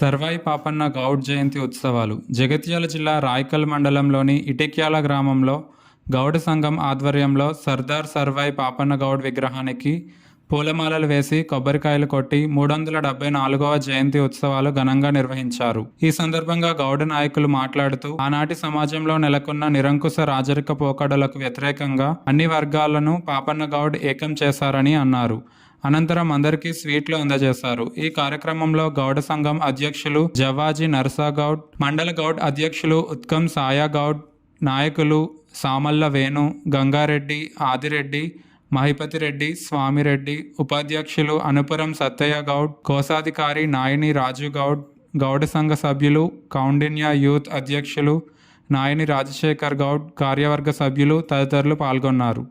సర్వాయి పాపన్న గౌడ్ జయంతి ఉత్సవాలు. జగిత్యాల జిల్లా రాయకల్ మండలంలోని ఇటిక్యాల గ్రామంలో గౌడ సంఘం ఆధ్వర్యంలో సర్దార్ సర్వాయి పాపన్న గౌడ్ విగ్రహానికి పూలమాలలు వేసి కొబ్బరికాయలు కొట్టి మూడు వందల డెబ్బై నాలుగవ జయంతి ఉత్సవాలు ఘనంగా నిర్వహించారు. ఈ సందర్భంగా గౌడ నాయకులు మాట్లాడుతూ ఆనాటి సమాజంలో నెలకొన్న నిరంకుశ రాజరిక పోకడలకు వ్యతిరేకంగా అన్ని వర్గాలను పాపన్న గౌడ్ ఏకం చేశారని అన్నారు. అనంతరం అందరికీ స్వీట్లు అందజేశారు. ఈ కార్యక్రమంలో గౌడ సంఘం అధ్యక్షులు జవాజీ నర్సాగౌడ్ మండల గౌడ్ అధ్యక్షులు ఉత్కం సాయాగౌడ్ నాయకులు సామల్ల వేణు గంగారెడ్డి ఆదిరెడ్డి మహిపతి రెడ్డి స్వామిరెడ్డి ఉపాధ్యక్షులు అనుపురం సత్తయ్య గౌడ్ కోశాధికారి నాయని రాజు గౌడ్ గౌడ సంఘ సభ్యులు కౌండిన్య యూత్ అధ్యక్షులు నాయని రాజశేఖర్ గౌడ్ కార్యవర్గ సభ్యులు తదితరులు పాల్గొన్నారు.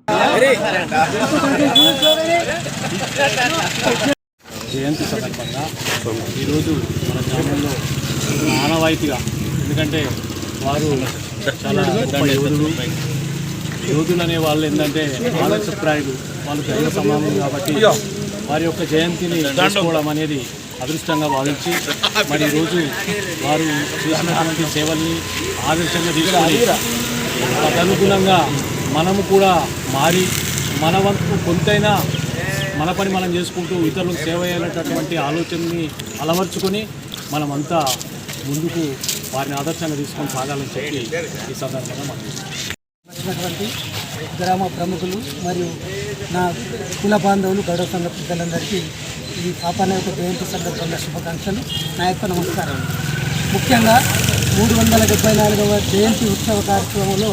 జయంతి సందర్భంగా ఈరోజు మన గ్రామంలో ఆనవాయితీగా ఎందుకంటే వారు చాలా యోధులు. యోధులు అనే వాళ్ళు ఏంటంటే ఆదర్శప్రాయులు వాళ్ళు దైవ సమానం కాబట్టి వారి యొక్క జయంతిని చేసుకోవడం అనేది అదృష్టంగా భావించి మరి ఈరోజు వారు చేసినటువంటి సేవల్ని ఆదర్శంగా తీసుకొని తదనుగుణంగా మనము కూడా మారి మన వంతు కొంతైనా మన పని మనం చేసుకుంటూ ఇతరులకు సేవ చేయాలనేటటువంటి ఆలోచనని అలవర్చుకొని మనమంతా ముందుకు వారిని ఆదర్శంగా తీసుకొని సాగాలని చెప్పి ఈ సందర్భంగా మనం వచ్చినటువంటి గ్రామ ప్రముఖులు మరియు నా కుల బాంధవులు గౌరవ సంఘ పెద్దలందరికీ ఈ పాపన్న యొక్క జయంతి సందర్భంగా శుభాకాంక్షలు. నా యొక్క నమస్కారం. ముఖ్యంగా మూడు వందల డెబ్బై నాలుగవ జయంతి ఉత్సవ కార్యక్రమంలో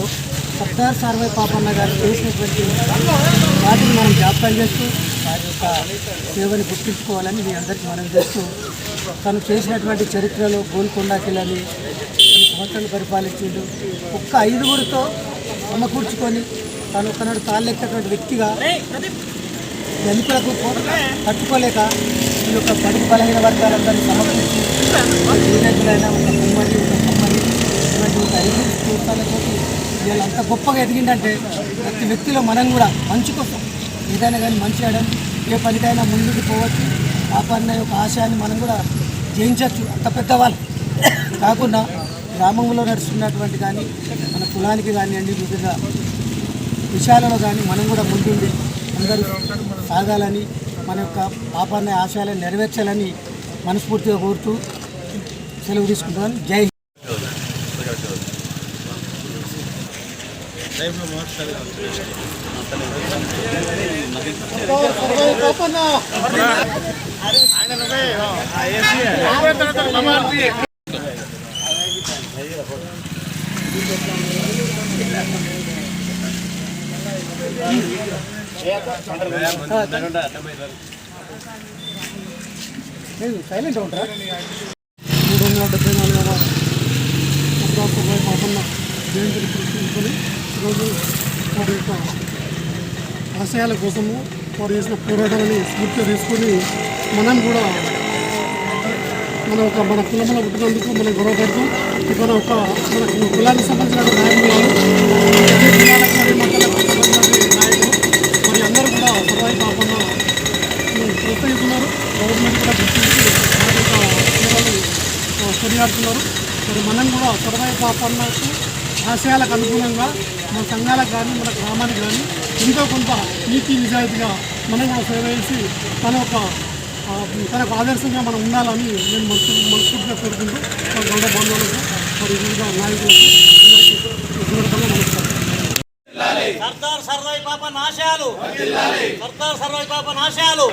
సర్దార్ సార్వై పాపన్న గారు చేసినటువంటి వాటిని మనం జ్ఞాపకం చేస్తూ వారి యొక్క సేవని గుర్తించుకోవాలని మీ అందరికీ మనం చేస్తూ తను చేసినటువంటి చరిత్రలో గోల్కొండ కిలని సంవత్సరాలు పరిపాలించిండు. ఒక్క ఐదుగురితో సమకూర్చుకొని తను ఒకనాడు తాళ్ళెక్కినటువంటి వ్యక్తిగా ధనికులకు తట్టుకోలేక ఈ యొక్క బడుగు బలహీన వర్గాలందరినీ సమర్పించి యూనియన్లైనా ఒక కుమ్మడి ఒక కుమ్మడి ఇటువంటి ఒక ఐదు తీర్థాలతో వీళ్ళు అంత గొప్పగా ఎదిగిందంటే ప్రతి వ్యక్తిలో మనం కూడా మంచి కోసం ఏదైనా కానీ మంచి చేయడం ఏ పనికైనా ముందుకు పోవచ్చు. ఆ పని యొక్క ఆశయాన్ని మనం కూడా జయించవచ్చు. అంత పెద్దవాళ్ళు కాకుండా గ్రామంలో నడుస్తున్నటువంటి కానీ మన కులానికి కానివ్వండి వివిధ విషయాలలో కానీ మనం కూడా ముందుండి అందరూ సాగాలని మన యొక్క పాపాన్ని ఆశయాలను నెరవేర్చాలని మనస్ఫూర్తిగా కోరుతూ సెలవు తీసుకుంటాను జై హింద్. సైలెంట్ ఉంటారా మూడు వందల డెబ్బై పాపన్న జయంతిని ఈరోజు వారి యొక్క ఆశయాల కోసము వారు చేసిన పోరాటాలని స్ఫూర్తిగా తీసుకొని మనం కూడా మన ఒక మన కులంలో పుట్టినందుకు మనం గొడవపడుతూ మన ఒక మన కులానికి సంబంధించిన నాయకులు అన్ని కులాలకు మరియు మతాలకు సంబంధించిన నాయకులు మరి అందరూ కూడా సర్వాయి పాపన్న ప్రోత్సహిస్తున్నారు గవర్నమెంట్ కూడా గుర్తించి వారి సేవలు కొనియాడుతున్నారు. మరి మనం కూడా సర్వాయి పాపన్నకు ఆశయాలకు అనుగుణంగా మన సంఘాలకు కానీ మన గ్రామానికి కానీ ఎంతో కొంత నీతి నిజాయితీగా మనం కూడా సేవ చేసి తన ఒక తనకు ఆదర్శంగా మనం ఉండాలని నేను మనసు మనస్ఫూర్తిగా కోరుకుంటూ మా గౌరవ బంధువులకు మరి వివిధ నాయకులకు అందరికీ సందర్భంగా నమస్కారం సర్దార్ సర్వాయి పాప నాశాలు సర్దార్ సర్వాయి పాప నాశాలు